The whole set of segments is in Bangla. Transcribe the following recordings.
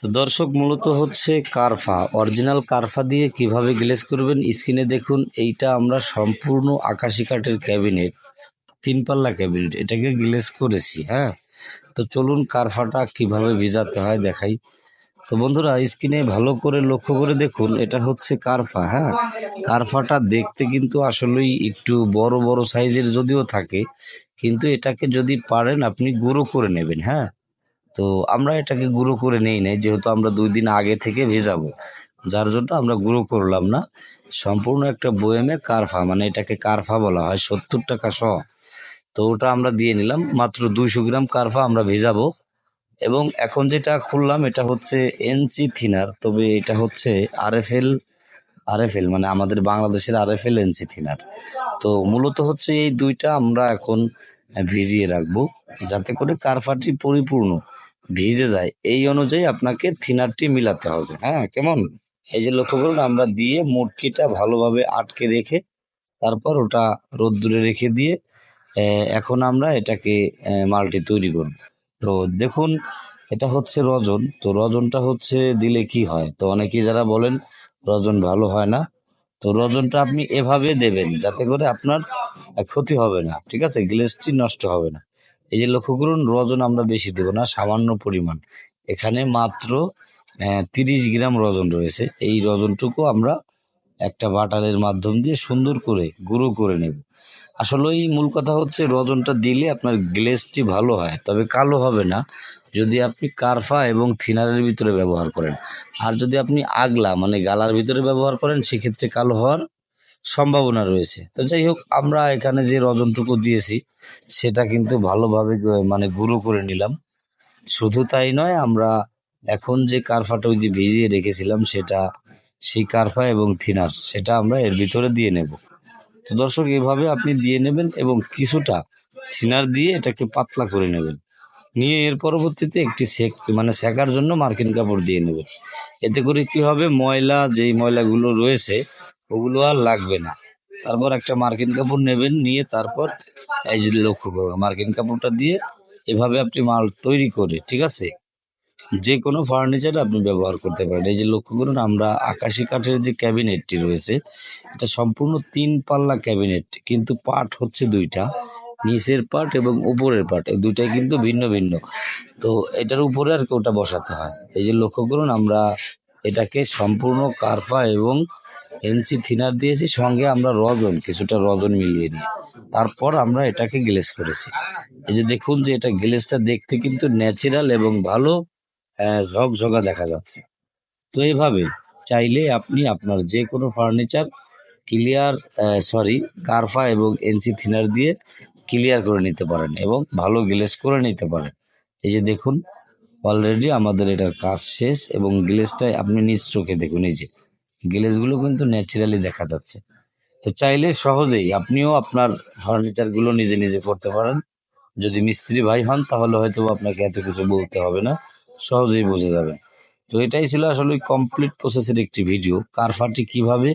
তো দর্শক, মূলত হচ্ছে কারফা। অরিজিনাল কারফা দিয়ে কীভাবে গ্লেজ করবেন স্ক্রিনে দেখুন, এইটা আমরা সম্পূর্ণ আকাশি কাঠের ক্যাবিনেট তিন পাল্লা ক্যাবিনেট, এটাকে গ্লেজ করেছি হ্যাঁ? তো চলুন কারফাটা কীভাবে ভিজাতে হয় দেখাই। তো বন্ধুরা, স্ক্রিনে ভালো করে লক্ষ্য করে দেখুন, এটা হচ্ছে কারফা হ্যাঁ? কারফাটা দেখতে কিন্তু আসলেই একটু বড় বড় সাইজের যদিও থাকে, কিন্তু এটাকে যদি পারেন আপনি গুঁড়ো করে নেবেন হ্যাঁ? তো আমরা এটাকে গুঁড়ো করে নেই নাই, যেহেতু আমরা দুই দিন আগে থেকে ভেজাবো। যার জন্য আমরা গুঁড়ো করলাম না। সম্পূর্ণ একটা বয়েমে কারফা মানে এটাকে কারফা বলা হয়, সত্তর টাকা শ তো ওটা আমরা দিয়ে নিলাম, মাত্র দুইশো গ্রাম কারফা আমরা ভেজাবো। এবং এখন যেটা খুললাম, এটা হচ্ছে এনসি থিনার, তবে এটা হচ্ছে আরএফএল আরএফএল মানে আমাদের বাংলাদেশের আরএফএল এনসি থিনার। তো মূলত হচ্ছে এই দুইটা আমরা এখন ভিজিয়ে রাখব, যাতে করে কারফাটি পরিপূর্ণ। ভিজে যায়, এই অনুযায়ী আপনাকে থিনারটি মিলাতে হবে। হ্যাঁ কেমন? এই যে লক্ষ্য করুন, আমরা দিয়ে মুটকিটা ভালোভাবে আটকে রেখে, তারপর ওটা রোদ্দুরে রেখে দিয়ে এখন আমরা এটাকে মালটি তৈরি করব। তো দেখুন, এটা হচ্ছে রজন। তো রজনটা হচ্ছে দিলে কি হয়? তো অনেকেই যারা বলেন, রজন ভালো হয় না। তো রজনটা আপনি এভাবে দেবেন, যাতে করে আপনার ক্ষতি হবে না। ঠিক আছে? গ্লেসটি নষ্ট হবে না। এই যে লক্ষ্য করুন, রজন আমরা বেশি দেবো না, সামান্য পরিমাণ। এখানে মাত্র তিরিশ গ্রাম রজন রয়েছে। এই রজনটুকু আমরা একটা বাটারের মাধ্যম দিয়ে সুন্দর করে গুঁড়ো করে নেব। আসলে এই মূল কথা হচ্ছে, রজনটা দিলে আপনার গ্লেসটি ভালো হয়, তবে কালো হবে না। যদি আপনি কারফা এবং থিনারের ভিতরে ব্যবহার করেন। আর যদি আপনি আগলা মানে গালার ভিতরে ব্যবহার করেন, সেক্ষেত্রে কালো হওয়ার সম্ভাবনা রয়েছে। তো যাই হোক, আমরা এখানে যে রজনটুকু দিয়েছি, সেটা কিন্তু ভালোভাবে মানে গুঁড়ো করে নিলাম। শুধু তাই নয়, আমরা এখন যে কারফাটা যে ভিজিয়ে রেখেছিলাম, সেটা সেই কারফা এবং থিনার, সেটা আমরা এর ভিতরে দিয়ে নেব। তো দর্শক, এভাবে আপনি দিয়ে নেবেন এবং কিছুটা থিনার দিয়ে এটাকে পাতলা করে নেবেন। নিয়ে এর পরবর্তীতে একটি সেক মানে সেকার জন্য মার্কিন কাপড় দিয়ে নেবেন। এতে করে কি হবে, ময়লা, যেই ময়লাগুলো রয়েছে ওগুলো আর লাগবে না। তারপর একটা মার্কিন কাপড় নেবেন, নিয়ে তারপর এই যে লক্ষ্য করবেন মার্কিন কাপড়টা দিয়ে এভাবে আপনি মাল তৈরি করে, ঠিক আছে? যে কোনো ফার্নিচার আপনি ব্যবহার করতে পারেন। এই যে লক্ষ্য করুন, আমরা আকাশি কাঠের যে ক্যাবিনেটটি রয়েছে, এটা সম্পূর্ণ তিন পাল্লা ক্যাবিনেট, কিন্তু পার্ট হচ্ছে দুইটা, নিচের পার্ট এবং উপরের পার্ট, এই দুইটাই কিন্তু ভিন্ন ভিন্ন। তো এটার উপরে আর কি ওটা বসাতে হয়। এই যে লক্ষ্য করুন, আমরা এটাকে সম্পূর্ণ কারফা এবং এনসি থিনার দিয়েছি, সঙ্গে আমরা রজন, কিছুটা রজন মিলিয়ে নিই তারপর আমরা এটাকে গ্লেজ করেছি। এই যে দেখুন যে এটা গ্লেজটা দেখতে কিন্তু ন্যাচারাল এবং ভালো ঝকঝকা দেখা যাচ্ছে। তো এইভাবে চাইলে আপনি আপনার যে কোনো ফার্নিচার ক্লিয়ার সরি কারফা এবং এনসি থিনার দিয়ে ক্লিয়ার করে নিতে পারেন এবং ভালো গ্লেজ করে নিতে পারেন। এই যে দেখুন অলরেডি আমাদের এটার কাজ শেষ এবং গ্লেজটা আপনি নিজ চোখে দেখুন, এই যে। গ্লেজগুলো কিন্তু ন্যাচারালি দেখা যাচ্ছে। তো চাইলে সহজেই আপনিও আপনার ফার্নিচারগুলো নিজে নিজে করতে পারেন। যদি মিস্ত্রি ভাই হন, তাহলে হয়তো আপনাকে এত কিছু বলতে হবে না। সহজেই বুঝে যাবেন। তো এটাই ছিল আসলে কমপ্লিট প্রসেসের একটি ভিডিও কারফাটি কীভাবে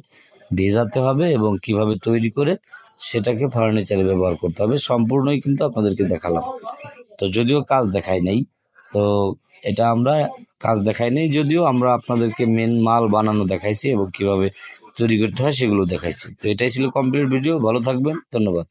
ভেজাতে হবে এবং কীভাবে তৈরি করে সেটাকে ফার্নিচারে ব্যবহার করতে হবে, সম্পূর্ণই কিন্তু আপনাদেরকে দেখালাম। তো যদিও কাজ দেখাই নাই, তো এটা আমরা কাজ দেখাই নেই, যদিও আমরা আপনাদেরকে মেন মাল বানানো দেখাইছি এবং কীভাবে তৈরি করতে হয় সেগুলো দেখাইছি। তো এটাই ছিল কমপ্লিট ভিডিও ভালো থাকবেন, ধন্যবাদ।